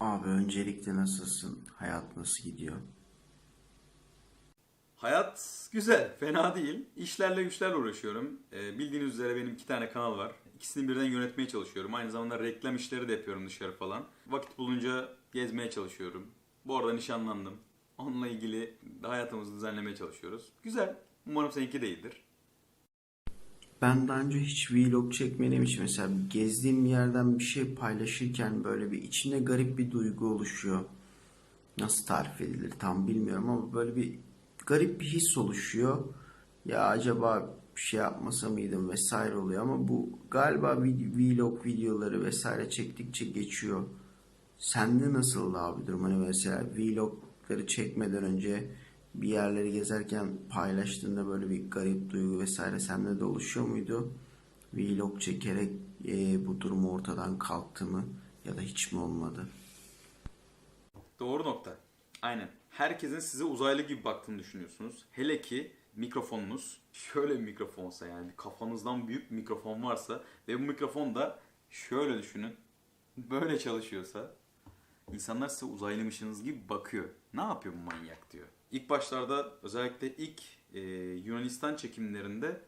Abi öncelikle nasılsın? Hayat nasıl gidiyor? Hayat güzel, fena değil. İşlerle güçlerle uğraşıyorum. Ee, bildiğiniz üzere benim iki tane kanal var. İkisini birden yönetmeye çalışıyorum. Aynı zamanda reklam işleri de yapıyorum dışarı falan. Vakit bulunca gezmeye çalışıyorum. Bu arada nişanlandım. Onunla ilgili hayatımızı düzenlemeye çalışıyoruz. Güzel. Umarım seninki de iyidir. Ben daha önce hiç vlog çekmediğim için mesela gezdiğim yerden bir şey paylaşırken böyle bir içinde garip bir duygu oluşuyor. Nasıl tarif edilir tam bilmiyorum ama böyle bir garip bir his oluşuyor. Ya acaba bir şey yapmasa mıydım vesaire oluyor ama bu galiba vlog videoları vesaire çektikçe geçiyor. Sende nasıldı abi durum? Hani mesela vlogları çekmeden önce bir yerleri gezerken paylaştığında böyle bir garip duygu vesaire sende de oluşuyor muydu? Vlog çekerek e, bu durum ortadan kalktı mı ya da hiç mi olmadı? Doğru nokta. Aynen. Herkesin size uzaylı gibi baktığını düşünüyorsunuz. Hele ki mikrofonunuz şöyle bir mikrofonsa yani kafanızdan büyük bir mikrofon varsa ve bu mikrofon da şöyle düşünün böyle çalışıyorsa insanlar size uzaylıymışsınız gibi bakıyor. Ne yapıyor bu manyak diyor. İlk başlarda özellikle ilk e, Yunanistan çekimlerinde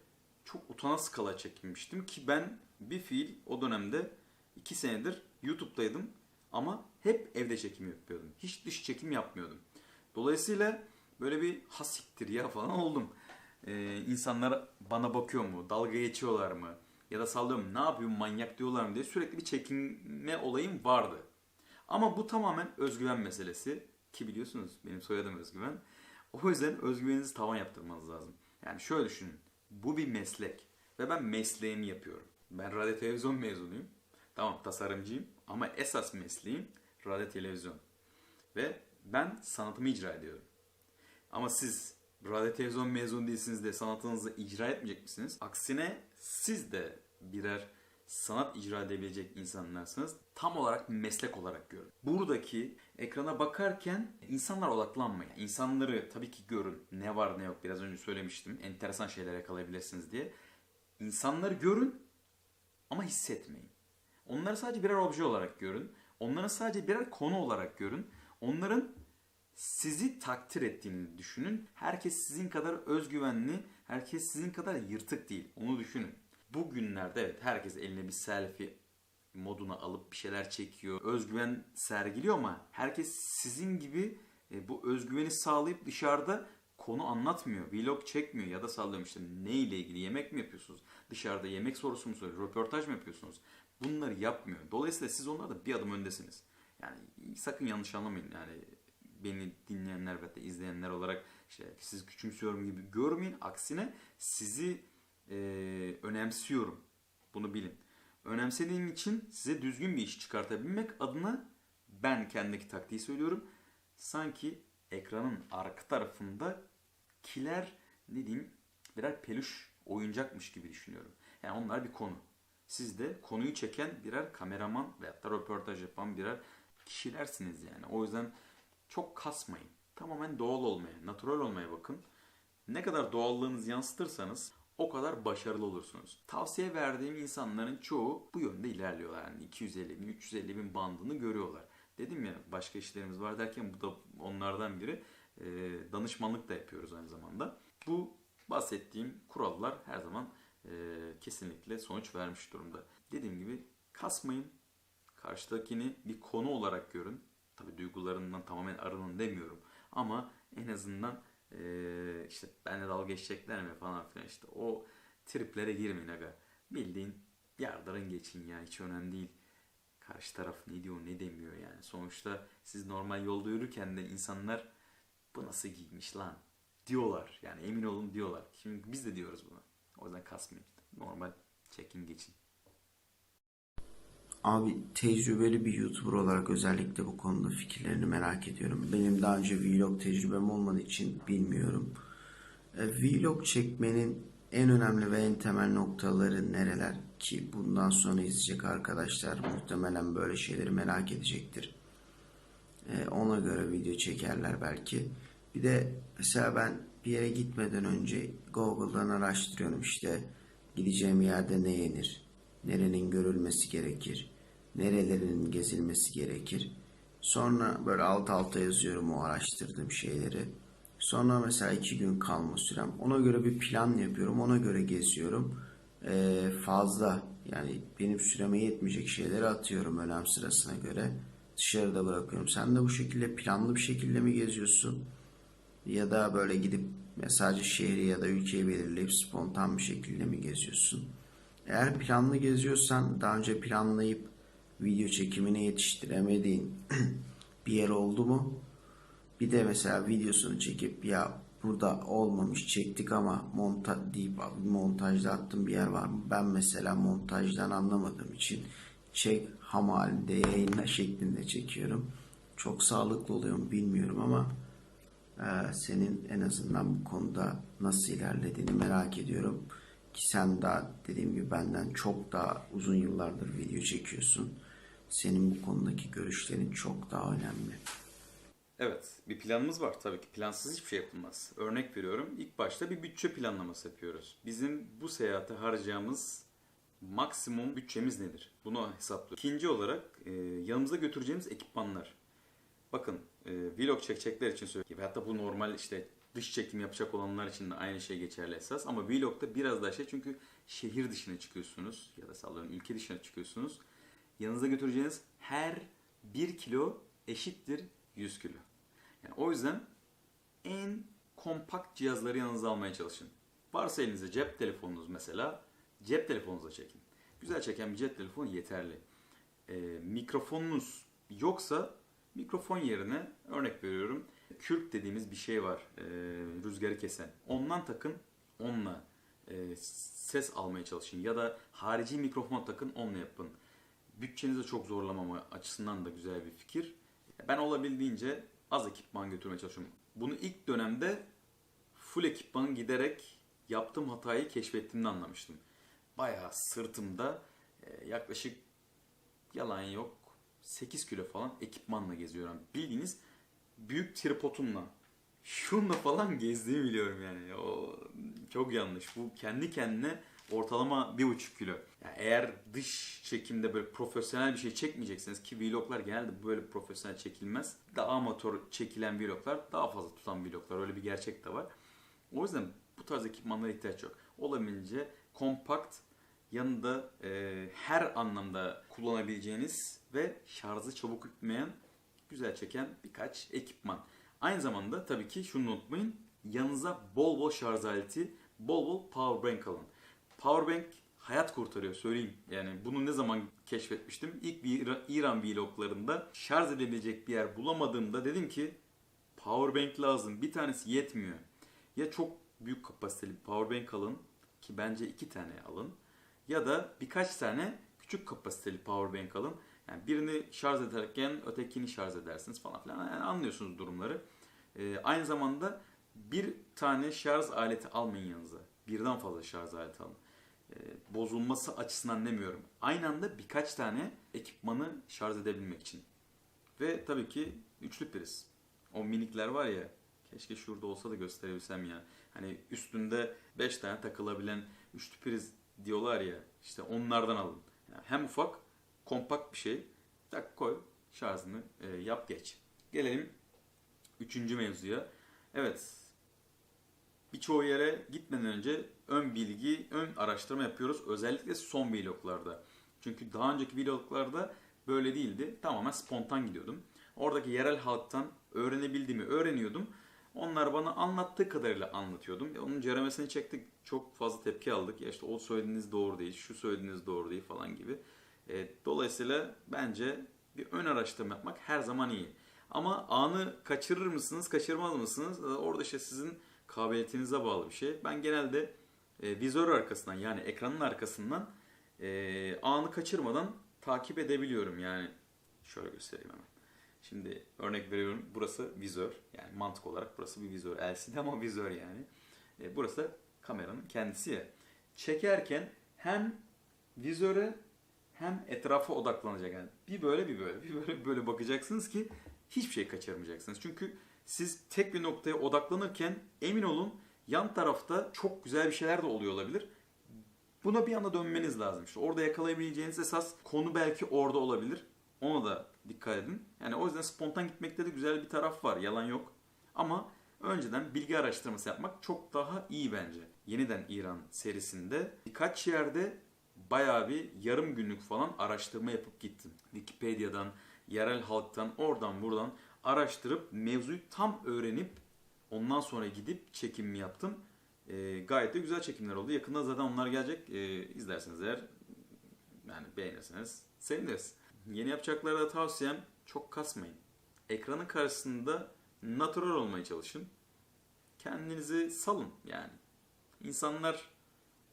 çok utana skala çekinmiştim ki ben bir fiil o dönemde iki senedir YouTube'daydım ama hep evde çekim yapıyordum. Hiç dış çekim yapmıyordum. Dolayısıyla böyle bir hasiktir ya falan oldum. Ee, insanlar bana bakıyor mu? Dalga geçiyorlar mı? Ya da sallıyorum ne yapıyor manyak diyorlar mı diye sürekli bir çekinme olayım vardı. Ama bu tamamen özgüven meselesi. Ki biliyorsunuz benim soyadım özgüven. O yüzden özgüveninizi tavan yaptırmanız lazım. Yani şöyle düşünün. Bu bir meslek. Ve ben mesleğimi yapıyorum. Ben radyo televizyon mezunuyum. Tamam tasarımcıyım. Ama esas mesleğim radyo televizyon. Ve ben sanatımı icra ediyorum. Ama siz radyo televizyon mezunu değilsiniz de sanatınızı icra etmeyecek misiniz? Aksine siz de birer sanat icra edebilecek insanlarsınız. Tam olarak meslek olarak görün. Buradaki ekrana bakarken insanlar odaklanmayın. İnsanları tabii ki görün. Ne var ne yok biraz önce söylemiştim. Enteresan şeyler yakalayabilirsiniz diye. İnsanları görün ama hissetmeyin. Onları sadece birer obje olarak görün. Onları sadece birer konu olarak görün. Onların sizi takdir ettiğini düşünün. Herkes sizin kadar özgüvenli, herkes sizin kadar yırtık değil. Onu düşünün. Bugünlerde evet herkes eline bir selfie moduna alıp bir şeyler çekiyor. Özgüven sergiliyor ama herkes sizin gibi e, bu özgüveni sağlayıp dışarıda konu anlatmıyor. Vlog çekmiyor ya da sallıyorum işte ne ile ilgili yemek mi yapıyorsunuz? Dışarıda yemek sorusu mu soruyor? Röportaj mı yapıyorsunuz? Bunları yapmıyor. Dolayısıyla siz onlarda bir adım öndesiniz. Yani sakın yanlış anlamayın. Yani beni dinleyenler ve de izleyenler olarak işte sizi küçümsüyorum gibi görmeyin. Aksine sizi e, önemsiyorum. Bunu bilin. Önemsediğim için size düzgün bir iş çıkartabilmek adına ben kendimdeki taktiği söylüyorum. Sanki ekranın arka tarafında kiler ne diyeyim birer peluş oyuncakmış gibi düşünüyorum. Yani onlar bir konu. Siz de konuyu çeken birer kameraman veyahut da röportaj yapan birer kişilersiniz yani. O yüzden çok kasmayın. Tamamen doğal olmaya, natural olmaya bakın. Ne kadar doğallığınızı yansıtırsanız o kadar başarılı olursunuz. Tavsiye verdiğim insanların çoğu bu yönde ilerliyorlar. Yani 250 bin, 350 bin bandını görüyorlar. Dedim ya başka işlerimiz var derken bu da onlardan biri. Ee, danışmanlık da yapıyoruz aynı zamanda. Bu bahsettiğim kurallar her zaman e, kesinlikle sonuç vermiş durumda. Dediğim gibi kasmayın. Karşıdakini bir konu olarak görün. Tabi duygularından tamamen arının demiyorum. Ama en azından eee, işte benle dalga geçecekler mi falan filan işte o triplere girmeyin aga. Bildiğin yardırın geçin ya hiç önemli değil. Karşı taraf ne diyor ne demiyor yani. Sonuçta siz normal yolda yürürken de insanlar bu nasıl giymiş lan diyorlar. Yani emin olun diyorlar. Şimdi biz de diyoruz bunu. O yüzden kasmayın. Normal çekin geçin. Abi tecrübeli bir YouTuber olarak özellikle bu konuda fikirlerini merak ediyorum. Benim daha önce vlog tecrübem olmadığı için bilmiyorum. E, vlog çekmenin en önemli ve en temel noktaları nereler ki bundan sonra izleyecek arkadaşlar muhtemelen böyle şeyleri merak edecektir. E, ona göre video çekerler belki. Bir de mesela ben bir yere gitmeden önce Google'dan araştırıyorum işte gideceğim yerde ne yenir, nerenin görülmesi gerekir, nerelerin gezilmesi gerekir. Sonra böyle alt alta yazıyorum o araştırdığım şeyleri. Sonra mesela iki gün kalma sürem. Ona göre bir plan yapıyorum. Ona göre geziyorum. Ee, fazla yani benim süreme yetmeyecek şeyleri atıyorum önem sırasına göre. Dışarıda bırakıyorum. Sen de bu şekilde planlı bir şekilde mi geziyorsun? Ya da böyle gidip sadece şehri ya da ülkeyi belirleyip spontan bir şekilde mi geziyorsun? Eğer planlı geziyorsan daha önce planlayıp video çekimine yetiştiremediğin bir yer oldu mu? Bir de mesela videosunu çekip ya burada olmamış çektik ama monta deyip montajda attığım bir yer var mı? Ben mesela montajdan anlamadığım için çek ham halinde yayınla şeklinde çekiyorum. Çok sağlıklı oluyor mu bilmiyorum ama ee, senin en azından bu konuda nasıl ilerlediğini merak ediyorum. Ki sen daha dediğim gibi benden çok daha uzun yıllardır video çekiyorsun. Senin bu konudaki görüşlerin çok daha önemli. Evet, bir planımız var tabii ki. Plansız hiçbir şey yapılmaz. Örnek veriyorum, ilk başta bir bütçe planlaması yapıyoruz. Bizim bu seyahate harcayacağımız maksimum bütçemiz nedir? Bunu hesaplıyoruz. İkinci olarak e, yanımızda götüreceğimiz ekipmanlar. Bakın, e, vlog çekecekler için söyleyeyim. Hatta bu normal işte dış çekim yapacak olanlar için de aynı şey geçerli esas. Ama vlogda biraz daha şey çünkü şehir dışına çıkıyorsunuz ya da sallıyorum ülke dışına çıkıyorsunuz. Yanınıza götüreceğiniz her 1 kilo eşittir 100 kilo. Yani o yüzden en kompakt cihazları yanınıza almaya çalışın. Varsa elinizde cep telefonunuz mesela, cep telefonunuza çekin. Güzel çeken bir cep telefonu yeterli. Ee, mikrofonunuz yoksa mikrofon yerine örnek veriyorum kürk dediğimiz bir şey var e, rüzgarı kesen. Ondan takın, onunla e, ses almaya çalışın ya da harici mikrofon takın, onunla yapın. Bütçenizi çok zorlamama açısından da güzel bir fikir. Ben olabildiğince az ekipman götürmeye çalışıyorum. Bunu ilk dönemde full ekipman giderek yaptığım hatayı keşfettiğimde anlamıştım. Bayağı sırtımda e, yaklaşık yalan yok 8 kilo falan ekipmanla geziyorum. Bildiğiniz büyük tripodumla şunla falan gezdiğimi biliyorum yani. O çok yanlış. Bu kendi kendine ortalama bir buçuk kilo. Yani eğer dış çekimde böyle profesyonel bir şey çekmeyecekseniz ki vloglar genelde böyle profesyonel çekilmez. Daha amatör çekilen vloglar daha fazla tutan vloglar. Öyle bir gerçek de var. O yüzden bu tarz ekipmanlara ihtiyaç yok. Olabildiğince kompakt, yanında e, her anlamda kullanabileceğiniz ve şarjı çabuk bitmeyen, güzel çeken birkaç ekipman. Aynı zamanda tabii ki şunu unutmayın. Yanınıza bol bol şarj aleti, bol bol power bank alın. Power bank hayat kurtarıyor söyleyeyim. Yani bunu ne zaman keşfetmiştim? İlk bir İra- İran vloglarında şarj edebilecek bir yer bulamadığımda dedim ki power bank lazım. Bir tanesi yetmiyor. Ya çok büyük kapasiteli bir power bank alın ki bence iki tane alın. Ya da birkaç tane küçük kapasiteli power bank alın. Yani birini şarj ederken ötekini şarj edersiniz falan filan. Yani anlıyorsunuz durumları. Ee, aynı zamanda bir tane şarj aleti almayın yanınıza. Birden fazla şarj aleti alın. Ee, bozulması açısından demiyorum. Aynı anda birkaç tane ekipmanı şarj edebilmek için. Ve tabii ki üçlü priz. O minikler var ya keşke şurada olsa da gösterebilsem ya. Hani üstünde 5 tane takılabilen üçlü priz diyorlar ya işte onlardan alın. Yani hem ufak kompakt bir şey. Tak koy şarjını e, yap geç. Gelelim üçüncü mevzuya. Evet birçoğu yere gitmeden önce ön bilgi, ön araştırma yapıyoruz. Özellikle son vloglarda. Çünkü daha önceki vloglarda böyle değildi. Tamamen spontan gidiyordum. Oradaki yerel halktan öğrenebildiğimi öğreniyordum. Onlar bana anlattığı kadarıyla anlatıyordum. E, Onun ceremesini çektik. Çok fazla tepki aldık. Ya işte o söylediğiniz doğru değil, şu söylediğiniz doğru değil falan gibi. E, dolayısıyla bence bir ön araştırma yapmak her zaman iyi. Ama anı kaçırır mısınız, kaçırmaz mısınız? E, Orada işte sizin kabiliyetinize bağlı bir şey. Ben genelde e, vizör arkasından yani ekranın arkasından e, anı kaçırmadan takip edebiliyorum. Yani şöyle göstereyim hemen. Şimdi örnek veriyorum burası vizör. Yani mantık olarak burası bir vizör. LCD ama vizör yani. E, burası kameranın kendisi. Çekerken hem vizöre hem etrafa odaklanacak. Yani bir böyle bir böyle bir böyle bir böyle bakacaksınız ki hiçbir şey kaçırmayacaksınız. Çünkü siz tek bir noktaya odaklanırken emin olun yan tarafta çok güzel bir şeyler de oluyor olabilir. Buna bir anda dönmeniz lazım. İşte orada yakalayabileceğiniz esas konu belki orada olabilir. Ona da dikkat edin. Yani o yüzden spontan gitmekte de güzel bir taraf var. Yalan yok. Ama önceden bilgi araştırması yapmak çok daha iyi bence. Yeniden İran serisinde birkaç yerde bayağı bir yarım günlük falan araştırma yapıp gittim. Wikipedia'dan, yerel halktan, oradan buradan araştırıp mevzuyu tam öğrenip ondan sonra gidip çekimimi yaptım. Ee, gayet de güzel çekimler oldu. Yakında zaten onlar gelecek. Ee, izlerseniz eğer yani beğenirseniz seviniriz. Yeni yapacaklara da tavsiyem çok kasmayın. Ekranın karşısında natural olmaya çalışın. Kendinizi salın yani. İnsanlar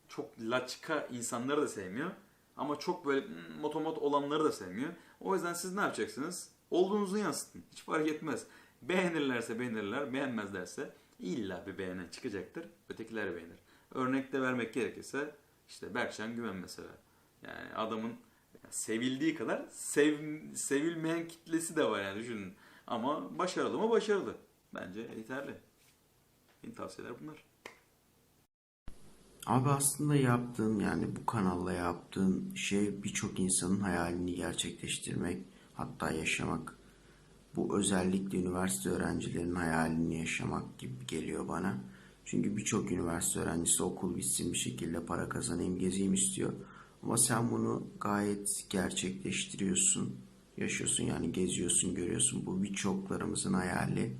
çok laçka insanları da sevmiyor. Ama çok böyle "Hmm, motomot olanları da sevmiyor. O yüzden siz ne yapacaksınız? Olduğunuzu yansıtın. Hiç fark etmez. Beğenirlerse beğenirler, beğenmezlerse illa bir beğenen çıkacaktır. Ötekiler beğenir. Örnekte vermek gerekirse işte Berkcan Güven mesela. Yani adamın sevildiği kadar sev, sevilmeyen kitlesi de var yani düşünün. Ama başarılı mı? Başarılı. Bence yeterli. Benim tavsiyeler bunlar. Abi aslında yaptığın yani bu kanalla yaptığın şey birçok insanın hayalini gerçekleştirmek, hatta yaşamak. Bu özellikle üniversite öğrencilerinin hayalini yaşamak gibi geliyor bana. Çünkü birçok üniversite öğrencisi okul bitsin bir şekilde para kazanayım, gezeyim istiyor. Ama sen bunu gayet gerçekleştiriyorsun, yaşıyorsun yani geziyorsun, görüyorsun. Bu birçoklarımızın hayali.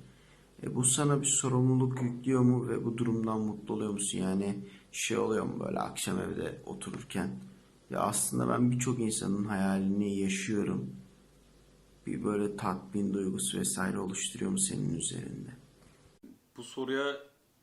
E bu sana bir sorumluluk yüklüyor mu ve bu durumdan mutlu oluyor musun? Yani şey oluyor mu böyle akşam evde otururken? Ya aslında ben birçok insanın hayalini yaşıyorum. Bir böyle tatmin duygusu vesaire oluşturuyor mu senin üzerinde? Bu soruya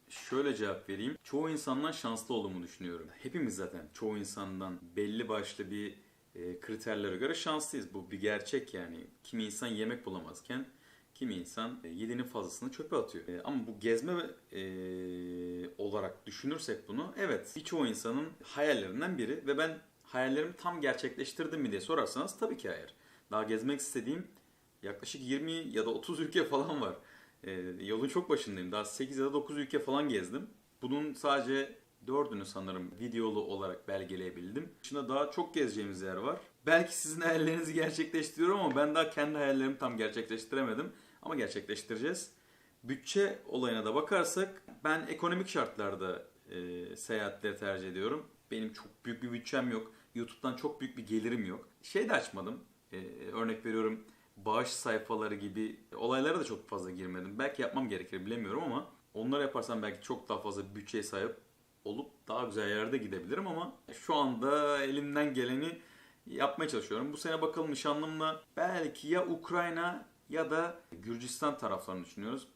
şöyle cevap vereyim. Çoğu insandan şanslı olduğumu düşünüyorum. Hepimiz zaten çoğu insandan belli başlı bir e, kriterlere göre şanslıyız. Bu bir gerçek yani. Kimi insan yemek bulamazken kimi insan e, yediğinin fazlasını çöpe atıyor. E, ama bu gezme olarak düşünürsek bunu evet birçoğu insanın hayallerinden biri ve ben hayallerimi tam gerçekleştirdim mi diye sorarsanız tabii ki hayır. Daha gezmek istediğim yaklaşık 20 ya da 30 ülke falan var. Ee, yolun çok başındayım. Daha 8 ya da 9 ülke falan gezdim. Bunun sadece dördünü sanırım videolu olarak belgeleyebildim. Dışında daha çok gezeceğimiz yer var. Belki sizin hayallerinizi gerçekleştiriyorum ama ben daha kendi hayallerimi tam gerçekleştiremedim. Ama gerçekleştireceğiz. Bütçe olayına da bakarsak ben ekonomik şartlarda e, seyahatleri tercih ediyorum. Benim çok büyük bir bütçem yok. YouTube'dan çok büyük bir gelirim yok. Şey de açmadım. E, örnek veriyorum bağış sayfaları gibi olaylara da çok fazla girmedim. Belki yapmam gerekir bilemiyorum ama onları yaparsam belki çok daha fazla bütçeye sahip olup daha güzel yerde gidebilirim ama şu anda elimden geleni yapmaya çalışıyorum. Bu sene bakalım nişanlımla belki ya Ukrayna ya da Gürcistan taraflarını düşünüyoruz.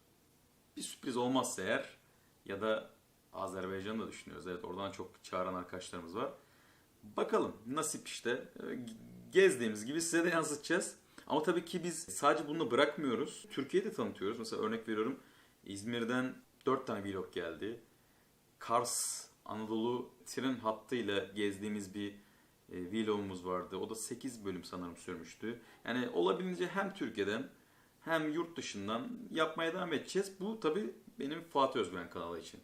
Bir sürpriz olmazsa eğer ya da Azerbaycan'ı da düşünüyoruz. Evet oradan çok çağıran arkadaşlarımız var. Bakalım nasip işte. Gezdiğimiz gibi size de yansıtacağız. Ama tabii ki biz sadece bunu bırakmıyoruz. Türkiye'yi de tanıtıyoruz. Mesela örnek veriyorum İzmir'den 4 tane vlog geldi. Kars Anadolu tren hattıyla gezdiğimiz bir e, vlogumuz vardı. O da 8 bölüm sanırım sürmüştü. Yani olabildiğince hem Türkiye'den hem yurt dışından yapmaya devam edeceğiz. Bu tabii benim Fatih Özgüven kanalı için.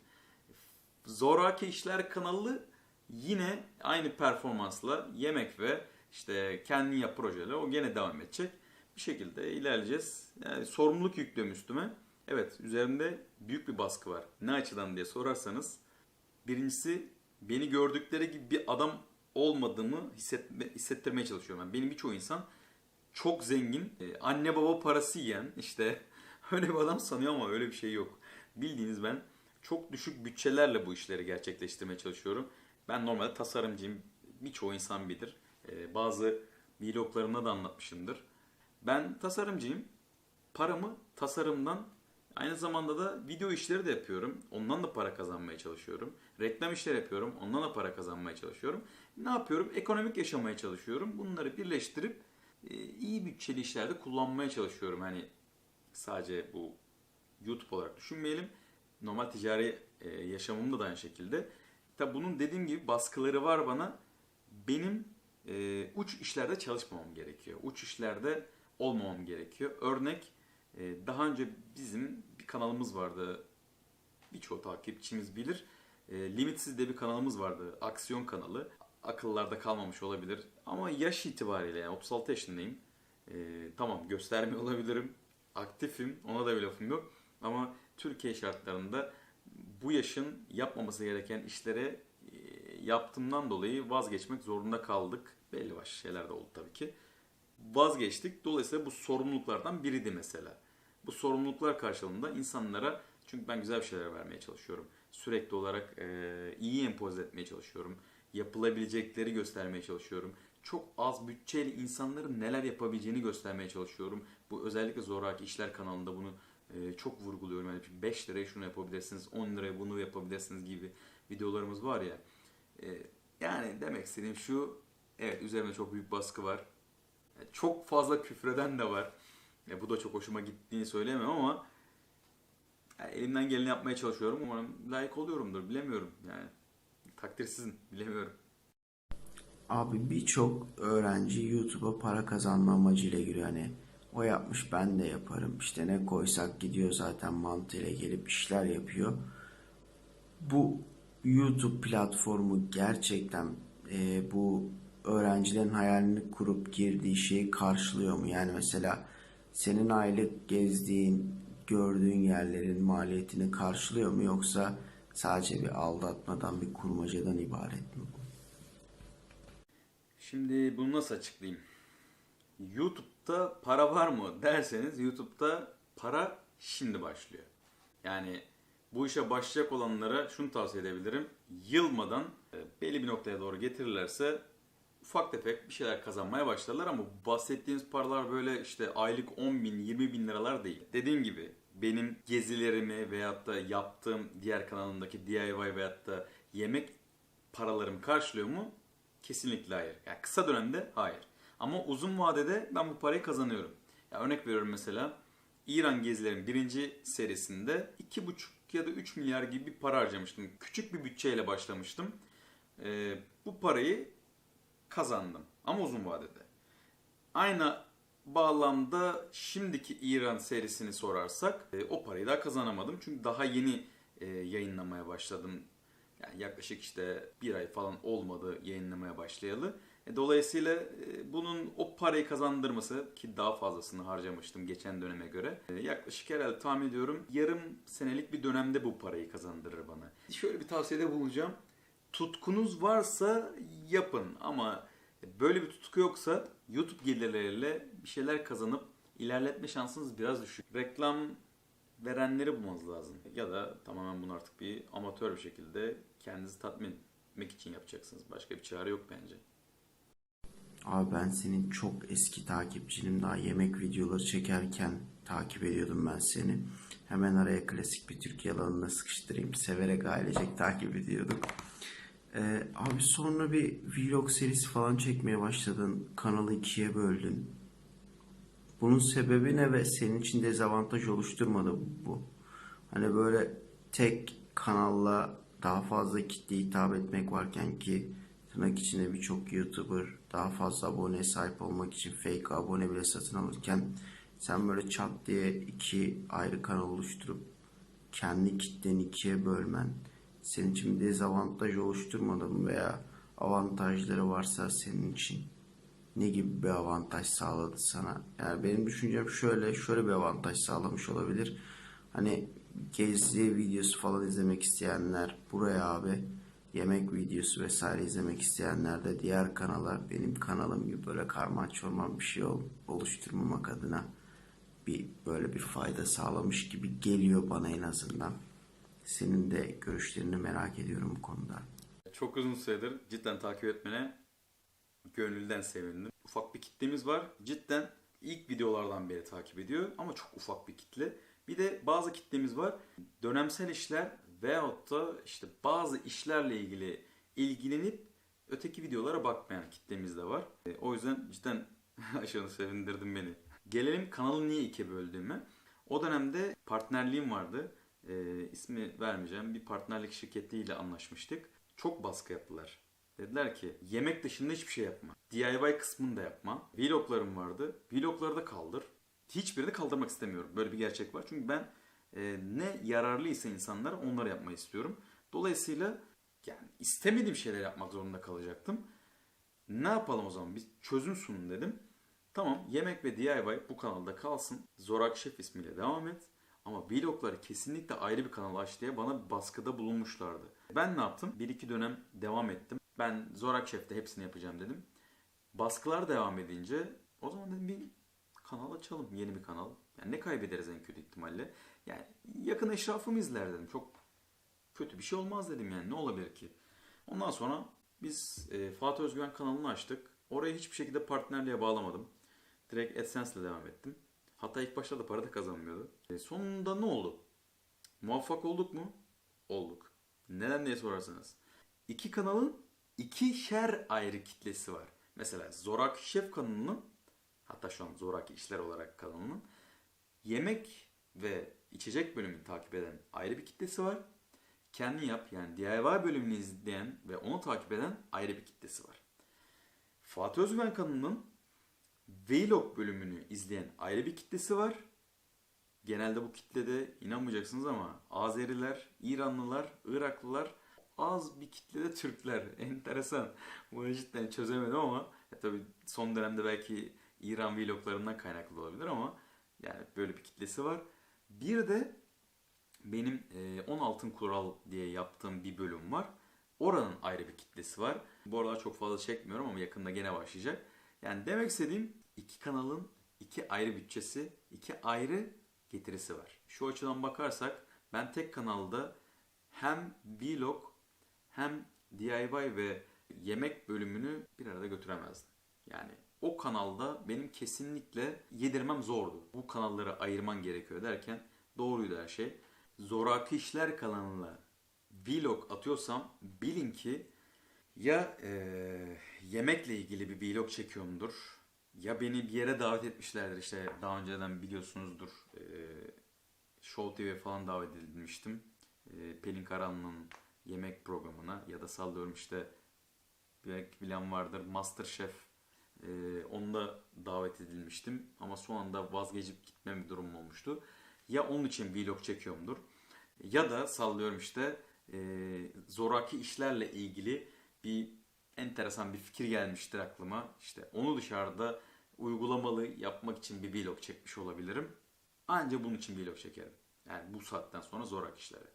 Zoraki İşler kanalı yine aynı performansla yemek ve işte kendin yap projeleri o gene devam edecek. Bir şekilde ilerleyeceğiz. Yani sorumluluk yüklüyorum üstüme. Evet üzerimde büyük bir baskı var. Ne açıdan diye sorarsanız. Birincisi beni gördükleri gibi bir adam olmadığımı hissetme, hissettirmeye çalışıyorum. Yani benim birçoğu insan çok zengin, e, anne baba parası yiyen işte öyle bir adam sanıyor ama öyle bir şey yok. Bildiğiniz ben çok düşük bütçelerle bu işleri gerçekleştirmeye çalışıyorum. Ben normalde tasarımcıyım. Birçoğu insan bilir. Ee, bazı vloglarımda da anlatmışımdır. Ben tasarımcıyım. Paramı tasarımdan aynı zamanda da video işleri de yapıyorum. Ondan da para kazanmaya çalışıyorum. Reklam işleri yapıyorum. Ondan da para kazanmaya çalışıyorum. Ne yapıyorum? Ekonomik yaşamaya çalışıyorum. Bunları birleştirip e, iyi bütçeli işlerde kullanmaya çalışıyorum. Hani sadece bu YouTube olarak düşünmeyelim. Normal ticari e, yaşamımda da aynı şekilde. Tabi bunun dediğim gibi baskıları var bana. Benim e, uç işlerde çalışmamam gerekiyor. Uç işlerde olmamam gerekiyor. Örnek e, daha önce bizim bir kanalımız vardı. Birçoğu takipçimiz bilir. E, Limitsiz de bir kanalımız vardı. Aksiyon kanalı. Akıllarda kalmamış olabilir. Ama yaş itibariyle yani 36 yaşındayım. Ee, tamam göstermiyor olabilirim. Aktifim. Ona da bir lafım yok. Ama Türkiye şartlarında bu yaşın yapmaması gereken işlere e, yaptığımdan dolayı vazgeçmek zorunda kaldık. Belli başlı şeyler de oldu tabii ki. Vazgeçtik. Dolayısıyla bu sorumluluklardan biriydi mesela. Bu sorumluluklar karşılığında insanlara çünkü ben güzel bir şeyler vermeye çalışıyorum. Sürekli olarak e, iyi empoze etmeye çalışıyorum. Yapılabilecekleri göstermeye çalışıyorum. Çok az bütçeyle insanların neler yapabileceğini göstermeye çalışıyorum. Bu özellikle Zoraki İşler kanalında bunu e, çok vurguluyorum. Yani 5 liraya şunu yapabilirsiniz, 10 liraya bunu yapabilirsiniz gibi videolarımız var ya. E, yani demek istediğim şu, evet üzerime çok büyük baskı var. E, Çok fazla küfreden de var. E, bu da çok hoşuma gittiğini söyleyemem ama yani elimden geleni yapmaya çalışıyorum. Umarım layık oluyorumdur. Bilemiyorum yani. Takdirsizim. Bilemiyorum. Abi birçok öğrenci YouTube'a para kazanma amacıyla giriyor. Hani o yapmış ben de yaparım. İşte ne koysak gidiyor zaten mantığıyla gelip işler yapıyor. Bu YouTube platformu gerçekten e, bu öğrencilerin hayalini kurup girdiği şeyi karşılıyor mu? Yani mesela senin aylık gezdiğin, gördüğün yerlerin maliyetini karşılıyor mu yoksa sadece bir aldatmadan, bir kurmacadan ibaret mi bu? Şimdi bunu nasıl açıklayayım? YouTube'da para var mı derseniz YouTube'da para şimdi başlıyor. Yani bu işe başlayacak olanlara şunu tavsiye edebilirim. Yılmadan e, belli bir noktaya doğru getirirlerse ufak tefek bir şeyler kazanmaya başlarlar ama bahsettiğiniz paralar böyle işte aylık 10 bin 20 bin liralar değil. Dediğim gibi benim gezilerimi veyahut da yaptığım diğer kanalımdaki DIY veyahut da yemek paralarımı karşılıyor mu? Kesinlikle hayır. Yani kısa dönemde hayır. Ama uzun vadede ben bu parayı kazanıyorum. Ya örnek veriyorum mesela İran gezilerin birinci serisinde 2,5 ya da 3 milyar gibi bir para harcamıştım. Küçük bir bütçeyle başlamıştım. Ee, bu parayı kazandım ama uzun vadede. Aynı bağlamda şimdiki İran serisini sorarsak e, o parayı daha kazanamadım. Çünkü daha yeni e, yayınlamaya başladım. Yani yaklaşık işte bir ay falan olmadı yayınlamaya başlayalı. E, dolayısıyla e, bunun o parayı kazandırması ki daha fazlasını harcamıştım geçen döneme göre. e, yaklaşık herhalde tahmin ediyorum yarım senelik bir dönemde bu parayı kazandırır bana. Şöyle bir tavsiyede bulunacağım. Tutkunuz varsa yapın ama böyle bir tutku yoksa YouTube gelirleriyle bir şeyler kazanıp ilerletme şansınız biraz düşük. Reklam verenleri bulmanız lazım. Ya da tamamen bunu artık bir amatör bir şekilde kendinizi tatmin etmek için yapacaksınız. Başka bir çare yok bence. Abi ben senin çok eski takipçinim daha yemek videoları çekerken takip ediyordum ben seni. Hemen araya klasik bir Türkiye alanına sıkıştırayım. Severek ailecek takip ediyorduk. Ee, abi sonra bir vlog serisi falan çekmeye başladın. Kanalı ikiye böldün. Bunun sebebi ne ve senin için dezavantaj oluşturmadı bu? Hani böyle tek kanalla daha fazla kitle hitap etmek varken ki tırnak içinde birçok YouTuber daha fazla aboneye sahip olmak için fake abone bile satın alırken sen böyle çat diye iki ayrı kanal oluşturup kendi kitleni ikiye bölmen senin için bir dezavantaj oluşturmadı mı veya avantajları varsa senin için ne gibi bir avantaj sağladı sana? Yani benim düşüncem şöyle, şöyle bir avantaj sağlamış olabilir. Hani gezi videosu falan izlemek isteyenler buraya abi yemek videosu vesaire izlemek isteyenler de diğer kanala benim kanalım gibi böyle karman çorman bir şey ol- oluşturmamak adına bir böyle bir fayda sağlamış gibi geliyor bana en azından. Senin de görüşlerini merak ediyorum bu konuda. Çok uzun süredir cidden takip etmene gönülden sevindim. Ufak bir kitlemiz var. Cidden ilk videolardan beri takip ediyor ama çok ufak bir kitle. Bir de bazı kitlemiz var. Dönemsel işler veyahut da işte bazı işlerle ilgili ilgilenip öteki videolara bakmayan kitlemiz de var. E, O yüzden cidden aşırı sevindirdin beni. Gelelim kanalı niye ikiye böldüğüme. O dönemde partnerliğim vardı. E, ismi vermeyeceğim. Bir partnerlik şirketiyle anlaşmıştık. Çok baskı yaptılar. Dediler ki yemek dışında hiçbir şey yapma. DIY kısmını da yapma. Vloglarım vardı. Vlogları da kaldır. Hiçbirini kaldırmak istemiyorum. Böyle bir gerçek var. Çünkü ben e, ne yararlıysa insanlara onları yapmayı istiyorum. Dolayısıyla yani istemediğim şeyler yapmak zorunda kalacaktım. Ne yapalım o zaman? Bir çözüm sunun dedim. Tamam yemek ve DIY bu kanalda kalsın. Zorak Şef ismiyle devam et. Ama vlogları kesinlikle ayrı bir kanal aç diye bana baskıda bulunmuşlardı. Ben ne yaptım? Bir iki dönem devam ettim. Ben Zorak Şef'te hepsini yapacağım dedim. Baskılar devam edince o zaman dedim bir kanal açalım. Yeni bir kanal. Yani ne kaybederiz en kötü ihtimalle. Yani yakın eşrafımı izler dedim. Çok kötü bir şey olmaz dedim yani. Ne olabilir ki? Ondan sonra biz e, Fatih Özgüven kanalını açtık. Orayı hiçbir şekilde partnerliğe bağlamadım. Direkt AdSense ile devam ettim. Hatta ilk başta da para da kazanmıyordu. E, sonunda ne oldu? Muvaffak olduk mu? Olduk. Neden diye sorarsanız. İki kanalın ikişer ayrı kitlesi var. Mesela Zorak Şef kanalının hatta şu an Zorak İşler olarak kanalının yemek ve içecek bölümünü takip eden ayrı bir kitlesi var. Kendi yap yani DIY bölümünü izleyen ve onu takip eden ayrı bir kitlesi var. Fatih Özgüven kanalının Vlog bölümünü izleyen ayrı bir kitlesi var. Genelde bu kitlede inanmayacaksınız ama Azeriler, İranlılar, Iraklılar, az bir kitlede Türkler. Enteresan. Bunu cidden çözemedim ama e tabii son dönemde belki İran vloglarından kaynaklı olabilir ama yani böyle bir kitlesi var. Bir de benim e, 10 altın kural diye yaptığım bir bölüm var. Oranın ayrı bir kitlesi var. Bu aralar çok fazla çekmiyorum ama yakında gene başlayacak. Yani demek istediğim iki kanalın iki ayrı bütçesi, iki ayrı getirisi var. Şu açıdan bakarsak ben tek kanalda hem vlog hem DIY ve yemek bölümünü bir arada götüremezdim. Yani o kanalda benim kesinlikle yedirmem zordu. Bu kanalları ayırman gerekiyor derken doğruydu her şey. Zoraki İşler kanalına vlog atıyorsam bilin ki ya eee, yemekle ilgili bir vlog çekiyorumdur ya beni bir yere davet etmişlerdir işte daha önceden biliyorsunuzdur eee Show TV falan davet edilmiştim. Eee, Pelin Karanlı'nın yemek programına ya da sallıyorum işte belki bilen vardır Masterchef ee, onda davet edilmiştim ama son anda vazgeçip gitmem bir durum olmuştu. Ya onun için vlog çekiyorumdur ya da sallıyorum işte e, zoraki işlerle ilgili bir enteresan bir fikir gelmiştir aklıma. İşte onu dışarıda uygulamalı yapmak için bir vlog çekmiş olabilirim. Anca bunun için vlog çekerim. Yani bu saatten sonra zorak işleri.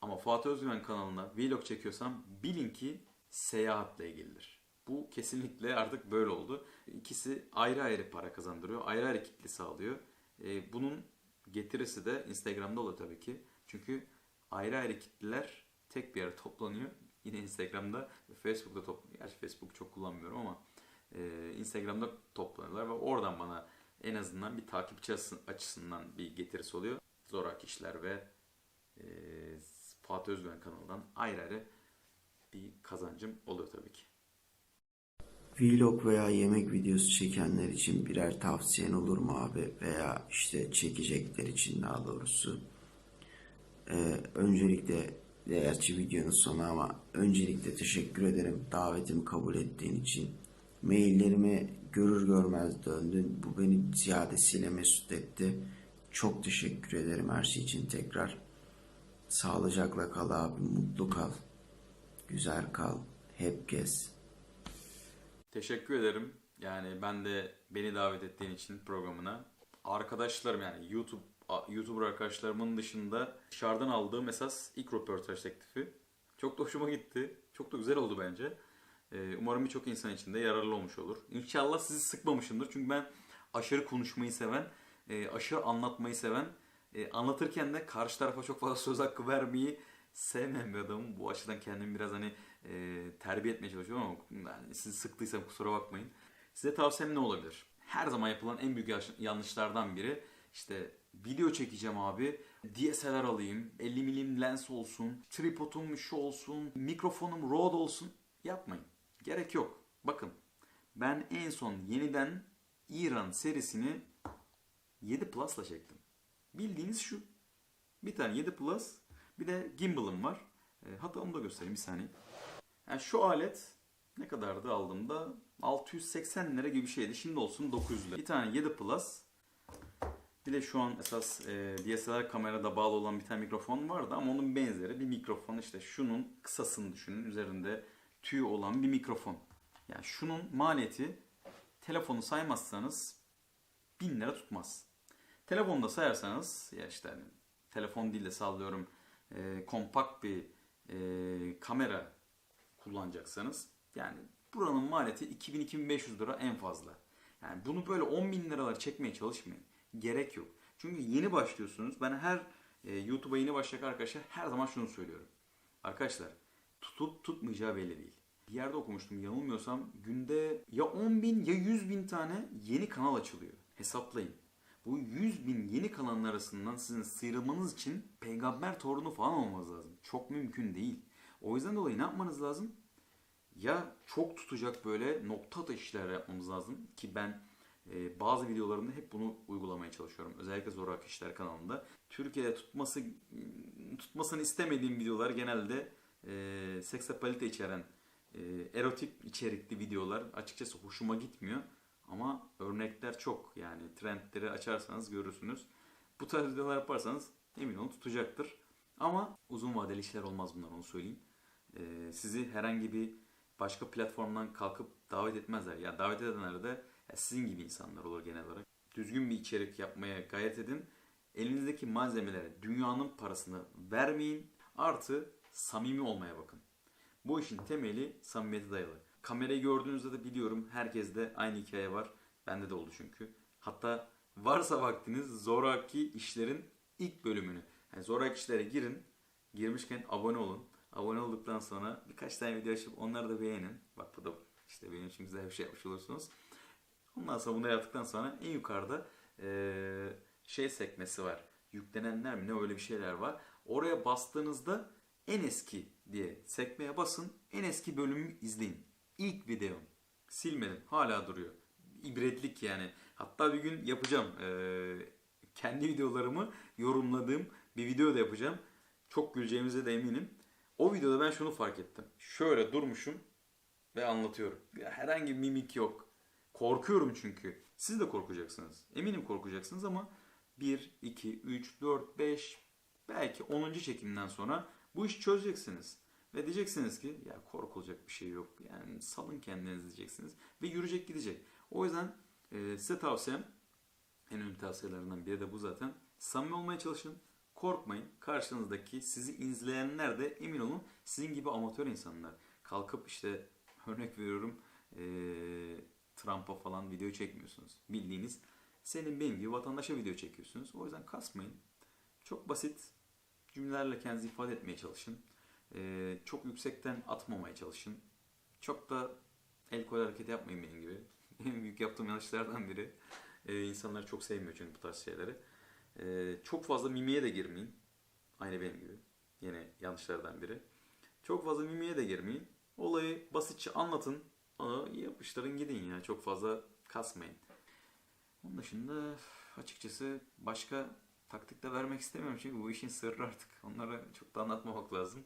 Ama Fatih Özgüven kanalına vlog çekiyorsam bilin ki seyahatle ilgilidir. Bu kesinlikle artık böyle oldu. İkisi ayrı ayrı para kazandırıyor. Ayrı ayrı kitle sağlıyor. Ee, bunun getirisi de Instagram'da oluyor tabii ki. Çünkü ayrı ayrı kitleler tek bir yere toplanıyor. Yine Instagram'da ve Facebook'ta toplanıyor. Gerçi Facebook çok kullanmıyorum ama e, Instagram'da toplanıyorlar ve oradan bana en azından bir takipçi açısı- açısından bir getirisi oluyor. Zorak işler ve e, Fatih Özgüven kanalından ayrı ayrı bir kazancım oluyor tabii ki. Vlog veya yemek videosu çekenler için birer tavsiyen olur mu abi? Veya işte çekecekler için daha doğrusu. Ee, öncelikle gerçi videonun sonu ama öncelikle teşekkür ederim davetimi kabul ettiğin için. Maillerimi görür görmez döndün. Bu beni ziyadesiyle mesut etti. Çok teşekkür ederim her şey için tekrar. Sağlıcakla kal abi, mutlu kal. Güzel kal, hep gez. Teşekkür ederim. Yani ben de beni davet ettiğin için programına. Arkadaşlarım yani YouTube YouTuber arkadaşlarımın dışında dışarıdan aldığım esas ilk röportaj teklifi. Çok da hoşuma gitti. Çok da güzel oldu bence. Ee, umarım birçok insan için de yararlı olmuş olur. İnşallah sizi sıkmamışımdır. Çünkü ben aşırı konuşmayı seven, e, aşırı anlatmayı seven, e, anlatırken de karşı tarafa çok fazla söz hakkı vermeyi sevmeyen bir adamım. Bu açıdan kendimi biraz hani e, terbiye etmeye çalışıyorum ama yani sizi sıktıysam kusura bakmayın. Size tavsiyem ne olabilir? Her zaman yapılan en büyük yanlışlardan biri işte video çekeceğim abi. DSLR alayım, 50 milim lens olsun, tripodum şu olsun, mikrofonum Rode olsun. Yapmayın. Gerek yok. Bakın ben en son yeniden İran serisini 7 Plus'la çektim. Bildiğiniz şu. Bir tane 7 Plus, bir de gimbal'ım var. E, hatta onu da göstereyim bir saniye. Yani şu alet ne kadardı aldığımda? 680 lira gibi bir şeydi. Şimdi olsun 900 lira. Bir tane 7 Plus. Bir de şu an esas e, DSLR kamerada bağlı olan bir tane mikrofon vardı ama onun benzeri bir mikrofon işte şunun kısasını düşünün üzerinde tüy olan bir mikrofon. Yani şunun maliyeti telefonu saymazsanız 1000 lira tutmaz. Telefonu da sayarsanız ya işte hani telefon değil de sallıyorum e, kompakt bir e, kamera kullanacaksanız yani buranın maliyeti 2000-2500 lira en fazla. Yani bunu böyle 10 bin liralar çekmeye çalışmayın. Gerek yok. Çünkü yeni başlıyorsunuz. Ben her e, YouTube'a yeni başlayacak arkadaşlar her zaman şunu söylüyorum. Arkadaşlar tutup tutmayacağı belli değil. Bir yerde okumuştum yanılmıyorsam günde ya 10 bin ya 100 bin tane yeni kanal açılıyor. Hesaplayın. Bu 100 bin yeni kanalın arasından sizin sıyrılmanız için peygamber torunu falan olmanız lazım. Çok mümkün değil. O yüzden dolayı ne yapmanız lazım? Ya çok tutacak böyle nokta atış işler yapmamız lazım ki ben e, bazı videolarımda hep bunu uygulamaya çalışıyorum. Özellikle Zorak İşler kanalında. Türkiye'de tutması tutmasını istemediğim videolar genelde e, seks apalite içeren e, erotik içerikli videolar açıkçası hoşuma gitmiyor. Ama örnekler çok yani trendleri açarsanız görürsünüz. Bu tarz videolar yaparsanız emin olun tutacaktır. Ama uzun vadeli işler olmaz bunlar onu söyleyeyim. E, sizi herhangi bir başka platformdan kalkıp davet etmezler. Ya davet edenler de sizin gibi insanlar olur genel olarak. Düzgün bir içerik yapmaya gayret edin. Elinizdeki malzemelere dünyanın parasını vermeyin. Artı samimi olmaya bakın. Bu işin temeli samimiyete dayalı. Kamerayı gördüğünüzde de biliyorum herkeste aynı hikaye var. Bende de oldu çünkü. Hatta varsa vaktiniz zoraki işlerin ilk bölümünü. Yani zoraki işlere girin. Girmişken abone olun. Abone olduktan sonra birkaç tane video açıp onları da beğenin. Bak bu da işte benim için güzel bir şey yapmış olursunuz. Ondan sonra bunu yaptıktan sonra en yukarıda eee, şey sekmesi var. Yüklenenler mi ne öyle bir şeyler var. Oraya bastığınızda en eski diye sekmeye basın. En eski bölümü izleyin. İlk videom. Silmedim. Hala duruyor. İbretlik yani. Hatta bir gün yapacağım. Eee, kendi videolarımı yorumladığım bir video da yapacağım. Çok güleceğimize de eminim. O videoda ben şunu fark ettim. Şöyle durmuşum ve anlatıyorum. Ya herhangi bir mimik yok. Korkuyorum çünkü. Siz de korkacaksınız. Eminim korkacaksınız ama 1, 2, 3, 4, 5 belki 10. çekimden sonra bu işi çözeceksiniz. Ve diyeceksiniz ki ya korkulacak bir şey yok. Yani salın kendinizi diyeceksiniz. Ve yürüyecek gidecek. O yüzden e, size tavsiyem en önemli tavsiyelerinden biri de bu zaten. Samimi olmaya çalışın. Korkmayın. Karşınızdaki sizi izleyenler de emin olun sizin gibi amatör insanlar. Kalkıp işte örnek veriyorum eee Trump'a falan video çekmiyorsunuz. Bildiğiniz senin benim gibi vatandaşa video çekiyorsunuz. O yüzden kasmayın. Çok basit cümlelerle kendinizi ifade etmeye çalışın. Eee, çok yüksekten atmamaya çalışın. Çok da el kol hareketi yapmayın benim gibi. En büyük yaptığım yanlışlardan biri. Ee, insanlar çok sevmiyor çünkü bu tarz şeyleri. Ee, çok fazla mimiye de girmeyin. Aynı benim gibi. Yine yanlışlardan biri. Çok fazla mimiye de girmeyin. Olayı basitçe anlatın. Onu yapıştırın gidin ya. Çok fazla kasmayın. Onun dışında açıkçası başka taktik de vermek istemiyorum çünkü bu işin sırrı artık. Onları çok da anlatmamak lazım.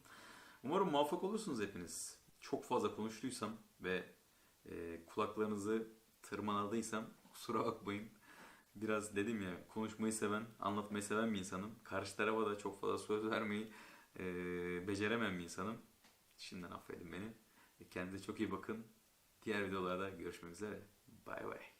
Umarım muvaffak olursunuz hepiniz. Çok fazla konuştuysam ve e, kulaklarınızı tırmaladıysam kusura bakmayın. Biraz dedim ya konuşmayı seven, anlatmayı seven bir insanım. Karşı tarafa da çok fazla söz vermeyi e, beceremem bir insanım. Şimdiden affedin beni. Kendinize çok iyi bakın. Diğer videolarda görüşmek üzere. Bay bay.